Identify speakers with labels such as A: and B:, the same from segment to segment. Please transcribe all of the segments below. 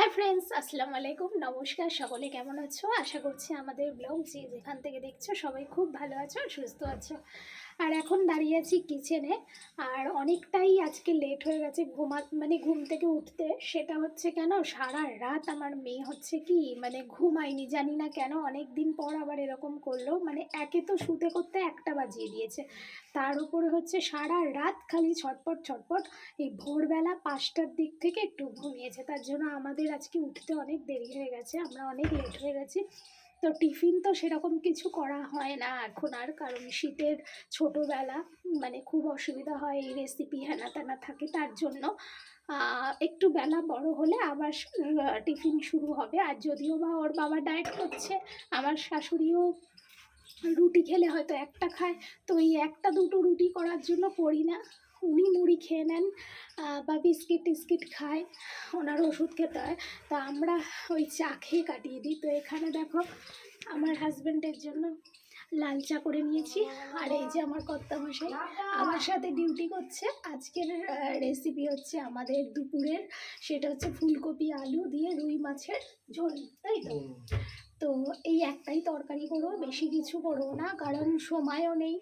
A: Hi friends আসসালামু আলাইকুম নমস্কার সকলে কেমন আছো? আশা করছি আমাদের ব্লগ যে যেখান থেকে দেখছ, সবাই খুব ভালো আছো সুস্থ আছো। আর এখন দাঁড়িয়ে আছি কিচেনে আর অনেকটাই আজকে লেট হয়ে গেছে ঘুমা মানে ঘুম থেকে উঠতে। সেটা হচ্ছে কেন? সারা রাত আমার মেয়ে হচ্ছে কি মানে ঘুমায়নি, জানি না কেন। অনেক দিন পর আবার এরকম করল। মানে একে তো শুতে করতে একটা বাজিয়ে দিয়েছে। তার উপরে হচ্ছে সারা রাত খালি ছটপট ছটপট এই ভোরবেলা পাঁচটার দিক থেকে একটু ঘুমিয়েছে। তার জন্য আমাদের আজকে উঠতে অনেক দেরি হয়ে গেছে। আমরা অনেক লেট হয়ে গেছি। তো টিফিন তো সেরকম কিছু করা হয় না এখন আর, কারণ শীতের ছোটোবেলা মানে খুব অসুবিধা হয় এই রেসিপি হেনা তেনা থাকে তার জন্য। একটু বেলা বড় হলে আবার টিফিন শুরু হবে। আর যদিও বা ওর বাবা ডায়েট করছে, আমার শাশুড়িও রুটি খেলে হয়তো একটা খায়, তো এই একটা দুটো রুটি করার জন্য করি না। উনি মুড়ি খেয়ে নেন বা বিস্কিট টিস্কিট খায়, ওনার ওষুধ খেতে হয়। তা আমরা ওই চা খেয়ে কাটিয়ে দিই। তো এখানে দেখো, আমার হাজব্যান্ডের জন্য লাল চা করে নিয়েছি। আর এই যে আমার কর্তামশাই, আমার সাথে ডিউটি করছে। আজকের রেসিপি হচ্ছে আমাদের দুপুরের, সেটা হচ্ছে ফুলকপি আলু দিয়ে রুই মাছের ঝোল, তাই তো? তো এই একটাই তরকারি করো, বেশি কিছু করো না, কারণ সময়ও নেই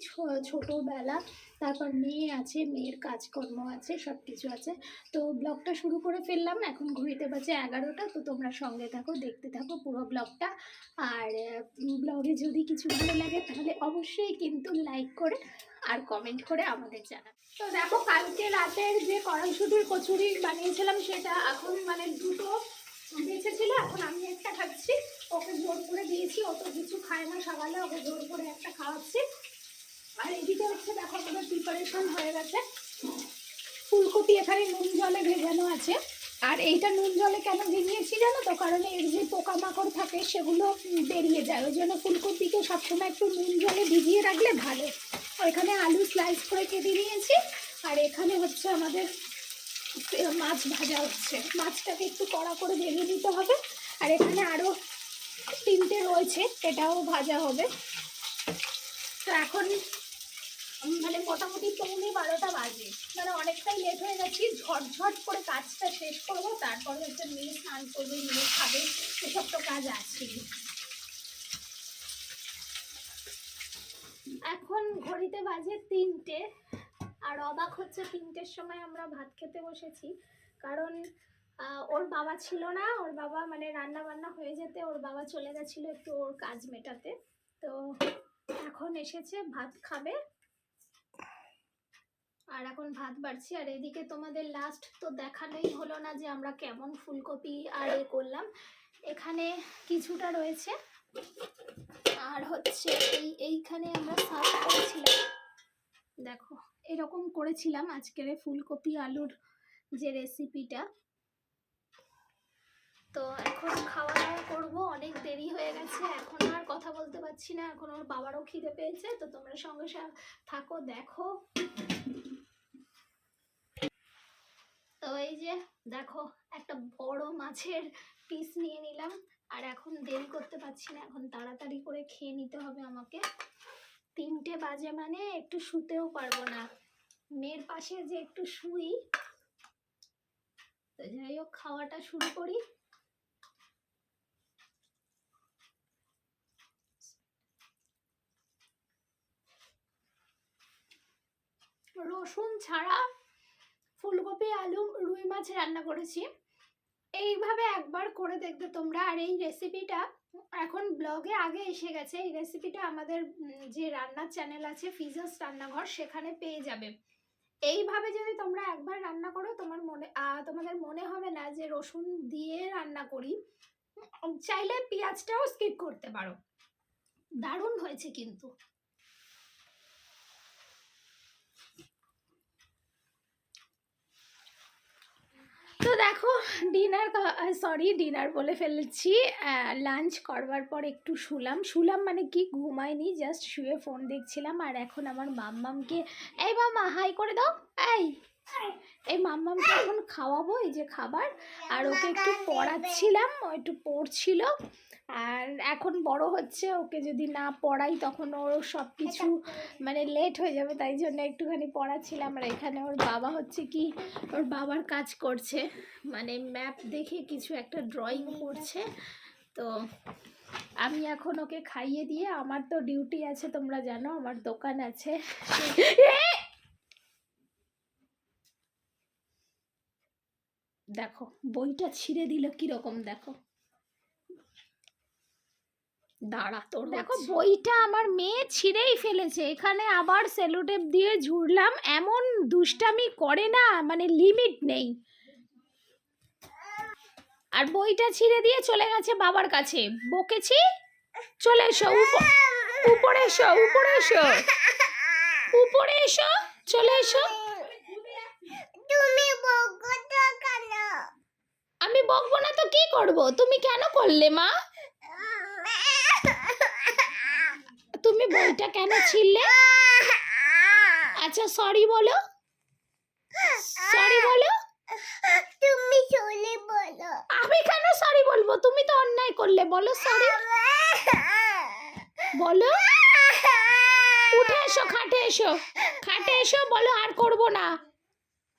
A: ছোটোবেলা, তারপর মেয়ে আছে, মেয়ের কাজকর্ম আছে সব কিছু আছে। তো ব্লগটা শুরু করে ফেললাম, এখন ঘুরিতে বাজে এগারোটা, তো তোমরা সঙ্গে থাকো, দেখতে থাকো পুরো ব্লগটা। আর ব্লগে যদি কিছু ভালো লাগে, তাহলে অবশ্যই কিন্তু লাইক করে আর কমেন্ট করে আমাদের জানা তো দেখো, কালকে রাতের যে কড়াইশুটির কচুরি বানিয়েছিলাম, সেটা এখন মানে দুটো বেঁচে ছিল, এখন আমি একটা খাচ্ছি। ওকে জোর করে দিয়েছি অত কিছু খায় না সকালে, ওকে জোর করে একটা খাওয়াচ্ছি। আর এদিকে হচ্ছে দেখো আমাদের প্রিপারেশন হয়ে গেছে। ফুলকপি এখানে নুন জলে ভেজানো আছে। আর এইটা নুন জলে কেন ভিজিয়েছি জানো তো? কারণ এর যে পোকামাকড় থাকে সেগুলো বেরিয়ে যায়। ওই জন্য ফুলকপিকে সবসময় একটু নুন জলে ভিজিয়ে রাখলে ভালো। ওইখানে আলু স্লাইস করে কেটে নিয়েছি। আর এখানে হচ্ছে আমাদের মাছ ভাজা হচ্ছে। মাছটাকে একটু কড়া করে ভেজে নিতে হবে। আর এখানে আরও তিনটে রয়েছে এটাও ভাজা হবে। তো এখন মানে মোটামুটি পৌনে বারোটা বাজে। মানে অনেকটাই লেট হয়ে গেছি। ঝটঝট করে কাজটা শেষ করব, তারপরে হচ্ছে মেয়ে স্নান করবে, মেয়ে খাবে, এসব তো কাজ আছেই এখন ঘড়িতে বাজে তিনটে। আর অবাক হচ্ছে তিনটের সময় আমরা ভাত খেতে বসেছি। কারণ ওর বাবা ছিল না, ওর বাবা মানে রান্না বান্না হয়ে যেতে ওর বাবা চলে গেছিল একটু ওর কাজ মেটাতে। তো এখন এসেছে, ভাত খাবে। আর এখন ভাত বাড়ছি। আর এদিকে তোমাদের লাস্ট তো দেখানোই হলো না যে আমরা কেমন ফুলকপি আর এ করলাম। এখানে কিছুটা রয়েছে। আর হচ্ছে এই, এইখানে আমরা সার্ভ করেছিলাম এরকম করেছিলাম আজকের ফুলকপি আলুর যে রেসিপিটা তো এখন খাওয়া দাওয়া করব, অনেক দেরি হয়ে গেছে, এখন আর কথা বলতে পারছি না, এখন ওর বাবারও খিদে পেয়েছে, তো তোমরা সঙ্গে থাকো, দেখো। তো এই যে, দেখো, একটা বড় মাছের পিস নিয়ে নিলাম, আর এখন দেরি করতে পারছি না, এখন তাড়াতাড়ি করে খেয়ে নিতে হবে আমাকে। তিনটে বাজে মানে একটু শুতেও পারব না। মেয়ের পাশে যে একটু শুই। তো যাই হোক, খাওয়াটা শুরু করি। রসুন ছাড়া ফুলকপি, আলু, রুই মাছ রান্না করেছি। এইভাবে একবার করে দেখবে তোমরা। আর এই রেসিপিটা এখন ব্লগে আগে এসে গেছে। এই রেসিপিটা আমাদের যে রান্নার চ্যানেল আছে ফিজাস রান্নাঘর, সেখানে পেয়ে যাবে। এইভাবে যদি তোমরা একবার রান্না করো, তোমার মনে তোমাদের মনে হবে না যে রসুন দিয়ে রান্না করি। চাইলে পেঁয়াজটাও স্কিপ করতে পারো। দারুণ হয়েছে কিন্তু। তো দেখো ডিনার সরি ডিনার বলে ফেলেছি। লাঞ্চ করবার পর একটু শুলাম। শুলাম মানে কি? ঘুমাইনি জাস্ট শুয়ে ফোন দেখছিলাম। আর এখন আমার মাম্মামকে, এই মামা হাই করে দাও। এই এই মাম্মামকে এখন খাওয়াবো এই যে খাবার, আর ওকে একটু পড়াচ্ছিলাম, ও একটু পড়ছিল, আর এখন বড় হচ্ছে, ওকে যদি না পড়াই তখন ওর সব কিছু মানে লেট হয়ে যাবে, তাই জন্য একটুখানি পড়াচ্ছিলাম। আর এখানে ওর বাবা হচ্ছে কি, ওর বাবার কাজ করছে মানে ম্যাপ দেখে কিছু একটা ড্রয়িং করছে। তো আমি এখন ওকে খাইয়ে দিয়ে, আমার তো ডিউটি আছে, তোমরা জানো, আমার দোকান আছে। দেখো বইটা ছিঁড়ে দিল কীরকম দেখো। দাঁড়া তোর দেখো বইটা আমার মেয়ে ছিঁড়েই ফেলেছে এখানে আবার সেলোটেপ দিয়ে ঝুড়লাম এমন দুষ্টামি করে না মানে লিমিট নেই। আর বইটা ছিঁড়ে দিয়ে চলে গেছে বাবার কাছে। বকেছি? চলে এসো উপ- উপরে এসো উপরে এসো। উপরে এসো চলে এসো।
B: তুমি বকো
A: আমি বকবো না তো কি করব? তুমি কেন করলে মা? তুমি বইটা কেন ছিললে আচ্ছা সরি বলো। সরি বলো।
B: তুমি চলে বলো।
A: আমি কেন সরি বলব? তুমি তো অন্যায় করলে বলো সরি বলো। উঠে এসো খাটে এসো। খাটে এসো বলো আর করব না।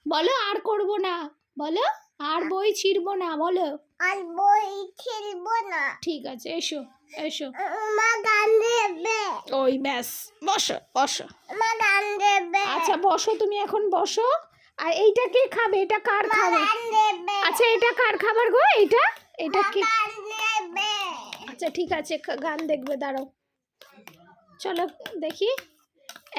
A: বলো আর করব না। বলো। আর বই ছিড়বো না বলো।
B: আর বই খেলব না।
A: ঠিক আছে এসো এসো।
B: মা গান দেবে।
A: ওই ব্যাস বসো বসো।
B: মা গান দেবে।
A: আচ্ছা বসো তুমি এখন বসো। আর এইটা কে খাবে? এটা কার
B: মা
A: খাবে
B: গান দেবে।
A: আচ্ছা এটা কার খাবার গো? এটা এটা কি? আচ্ছা ঠিক আছে গান দেখবে দাঁড়াও। চলো দেখি।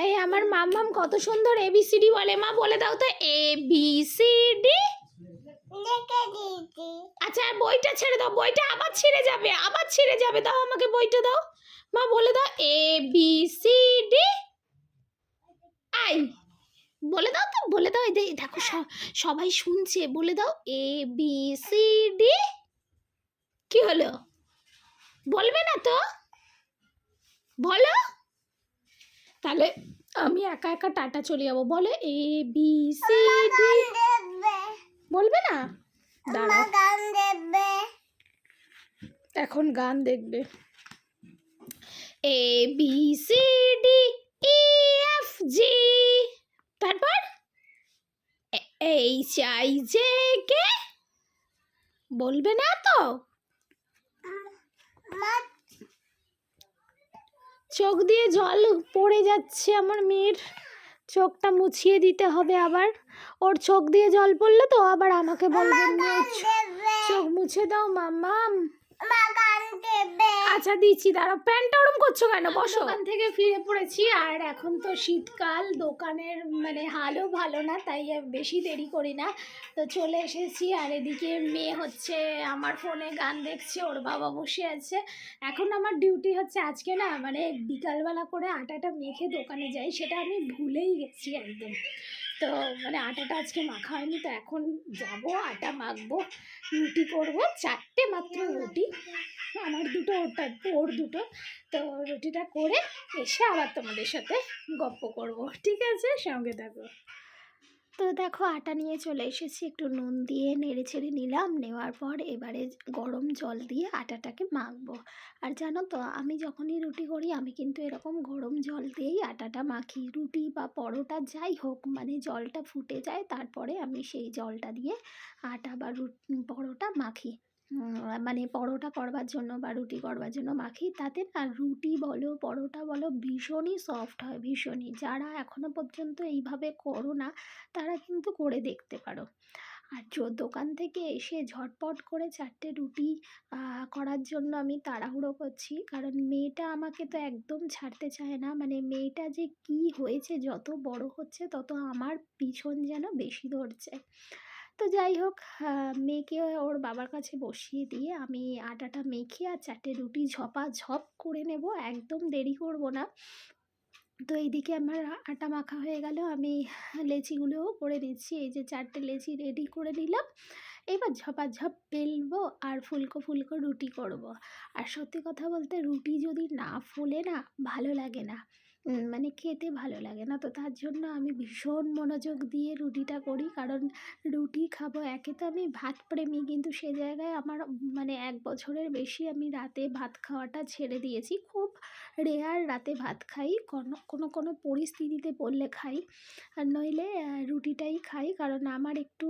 A: এই আমার মাম্মাম কত সুন্দর এবিসিডি বলে। মা বলে দাও তো। এ বি সি ডি আচ্ছা আর বইটা ছেড়ে দাও। বইটা আবার ছিঁড়ে যাবে আবার ছিঁড়ে যাবে। দাও আমাকে বইটা দাও। মা বলে দাও A B C D I বলে দাও তো বলে দাও। এই দেখো সবাই শুনছে। বলে দাও এ বি সি ডি কি হলো? বলবে না তো? বলো। তাহলে আমি একা একা টাটা চলে যাব। বলো এ বি সি ডি বলবে না?
B: গান দেবে
A: এখন গান দেখবে। A B C D E F G তারপর? H I J K? বলবে না তো? চোখ দিয়ে জল পড়ে যাচ্ছে আমার মেয়ের। চোখটা মুছিয়ে দিতে হবে আবার। ওর চোখ দিয়ে জল পড়লে তো আবার আমাকে বলবেন চোখ মুছে দাও মাম্মাম।
B: মা গান দেবে
A: আচ্ছা দিচ্ছি দাঁড়াও প্যান্টটা ওরম করছ কেন? বসো। দোকান থেকে ফিরে পড়েছি আর এখন তো শীতকাল দোকানের মানে হালও ভালো না তাই বেশি দেরি করি না। তো চলে এসেছি আর এদিকে মেয়ে হচ্ছে আমার ফোনে গান দেখছে ওর বাবা বসে আছে। এখন আমার ডিউটি হচ্ছে আজকে না মানে বিকালবেলা করে আটাটা মেখে দোকানে যাই সেটা আমি ভুলেই গেছি একদম। তো মানে আটাটা আজকে মাখা হয়নি, তো এখন যাব, আটা মাখবো, রুটি করব, চারটে মাত্র রুটি, আমার দুটো ওটা, ওর দুটো, তো রুটিটা করে এসে আবার তোমাদের সাথে গপ্প করব, ঠিক আছে? সঙ্গে থাকো। তো দেখো আটা নিয়ে চলে এসেছি, একটু নুন দিয়ে নেড়ে ছেড়ে নিলাম, নেওয়ার পর এবারে গরম জল দিয়ে আটাটাকে মাখবো। আর জানো তো, আমি যখনই রুটি করি, আমি কিন্তু এরকম গরম জল দিয়েই আটাটা মাখি। রুটি বা পরোটা যাই হোক মানে জলটা ফুটে যায়, তারপরে আমি সেই জলটা দিয়ে আটা বা রুটি, পরোটা মাখি। মানে পরোটা করবার জন্য বা রুটি করবার জন্য মাখি, তাতে না রুটি বলো, পরোটা বলো, ভীষণই সফট হয়, ভীষণই। যারা এখনও পর্যন্ত এইভাবে করো না, তারা কিন্তু করে দেখতে পারো। আর দোকান থেকে এসে ঝটপট করে চারটে রুটি করার জন্য আমি তাড়াহুড়ো করছি। কারণ মেয়েটা আমাকে তো একদম ছাড়তে চায় না। মানে মেয়েটা যে কি হয়েছে, যত বড় হচ্ছে, তত আমার পিছন যেন বেশি ধরছে। তো যাই হোক মেয়েকে ওর বাবার কাছে বসিয়ে দিয়ে আমি আটাটা মেখে আর চারটে রুটি ঝপা ঝপ করে নেব, একদম দেরি করব না। তো এইদিকে আমার আটা মাখা হয়ে গেল, আমি লেচিগুলোও করে নিচ্ছি, এই যে চারটে লেচি রেডি করে নিলাম। এবার ঝপাঝপ বেলবো আর ফুলকো ফুলকো রুটি করব। আর সত্যি কথা বলতে রুটি যদি না ফোলে না, ভালো লাগে না। মানে খেতে ভালো লাগে না। তো তার জন্য আমি ভীষণ মনোযোগ দিয়ে রুটিটা করি। কারণ রুটি খাব একে তো আমি ভাত প্রেমী কিন্তু সে জায়গায় আমার মানে এক বছরের বেশি আমি রাতে ভাত খাওয়াটা ছেড়ে দিয়েছি। খুব রেয়ার রাতে ভাত খাই। কোনো কোনো কোনো পরিস্থিতিতে পড়লে খাই। আর নইলে রুটিটাই খাই। কারণ আমার একটু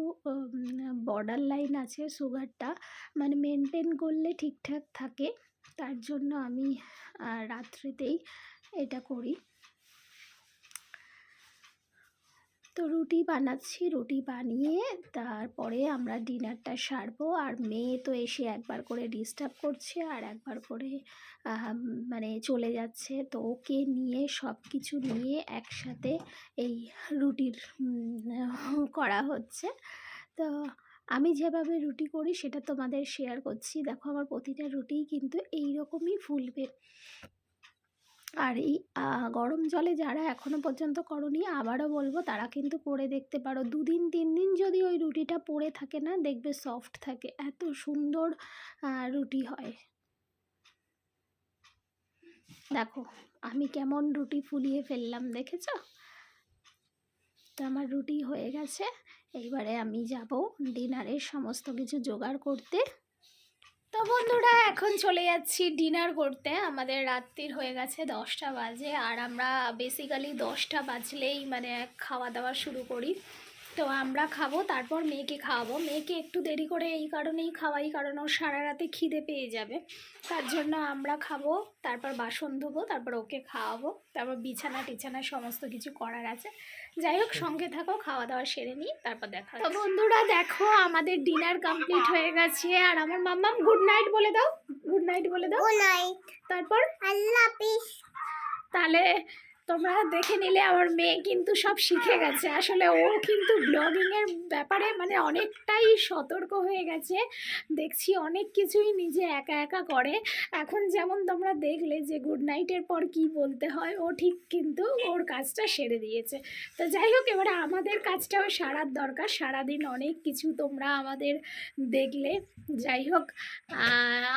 A: বর্ডার লাইন আছে সুগারটা মানে মেনটেন করলে ঠিকঠাক থাকে। তার জন্য আমি রাত্রেতেই এটা করি। তো রুটি বানাচ্ছি, রুটি বানিয়ে তারপরে আমরা ডিনারটা সারবো। আর মেয়ে তো এসে একবার করে ডিস্টার্ব করছে আর একবার করে মানে চলে যাচ্ছে। তো ওকে নিয়ে সব কিছু নিয়ে একসাথে এই রুটির করা হচ্ছে। তো আমি যেভাবে রুটি করি সেটা তোমাদের শেয়ার করছি। দেখো আমার প্রতিটা রুটিই কিন্তু এই রকমই ফুলবে। আর এই গরম জলে যারা এখনও পর্যন্ত করনি, আবারও বলব তারা কিন্তু করে দেখতে পারো। দুদিন, তিন দিন যদি ওই রুটিটা পড়ে থাকে না, দেখবে সফট থাকে। এত সুন্দর রুটি হয়। দেখো, আমি কেমন রুটি ফুলিয়ে ফেললাম, দেখেছ? তো আমার রুটি হয়ে গেছে। এইবারে আমি যাব ডিনারের সমস্ত কিছু জোগাড় করতে। তো বন্ধুরা, এখন চলে যাচ্ছি ডিনার করতে। আমাদের রাত্রির হয়ে গেছে দশটা বাজে আর আমরা বেসিক্যালি দশটা বাজলেই মানে খাওয়া দাওয়া শুরু করি। তো আমরা খাব তারপর মেয়েকে খাওয়াবো। মেয়েকে একটু দেরি করে এই কারণেই খাওয়াই কারণ ও সারা রাতে খিদে পেয়ে যাবে। তার জন্য আমরা খাব তারপর বাসন ধোবো তারপর ওকে খাওয়াবো তারপর বিছানা টিছানা সমস্ত কিছু করার আছে। যাই হোক সঙ্গে থাকো খাওয়া দাওয়া সেরে নিই তারপর দেখা তো বন্ধুরা দেখো আমাদের ডিনার কমপ্লিট হয়ে গেছে। আর আমার মাম্মাম গুড নাইট বলে দাও গুড নাইট বলে দাও।
B: নাইট।
A: তারপর?
B: আল্লাহ
A: তাহলে তোমরা দেখে নিলে আমার মেয়ে কিন্তু সব শিখে গেছে। আসলে ও কিন্তু ব্লগিংয়ের ব্যাপারে মানে অনেকটাই সতর্ক হয়ে গেছে। দেখছি অনেক কিছুই নিজে একা একা করে। এখন যেমন তোমরা দেখলে যে গুড নাইটের পর কি বলতে হয়, ও ঠিক কিন্তু ওর কাজটা সেরে দিয়েছে। তো যাই হোক, এবারে আমাদের কাজটাও সারার দরকার। সারাদিন অনেক কিছু তোমরা আমাদের দেখলে। যাই হোক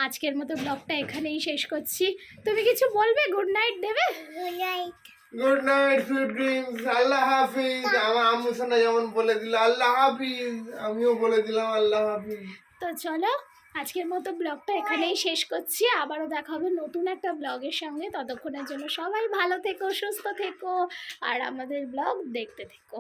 A: আজকের মতো ব্লগটা এখানেই শেষ করছি। তুমি কিছু বলবে? গুড নাইট দেবে?
B: Good night
C: good night sweet dreams আল্লাহ হাফিজ। আমার আম্মু সোনা যেমন বলে দিল, আল্লাহ হাফিজ। আমিও বলে দিলাম, আল্লাহ হাফিজ।
A: তো চলো, আজকের মতো ব্লগটা এখানেই শেষ করছি। আবারও দেখা হবে নতুন একটা ব্লগের সঙ্গে। ততক্ষণের জন্য সবাই ভালো থেকো, সুস্থ থেকো, আর আমাদের ব্লগ দেখতে থেকো।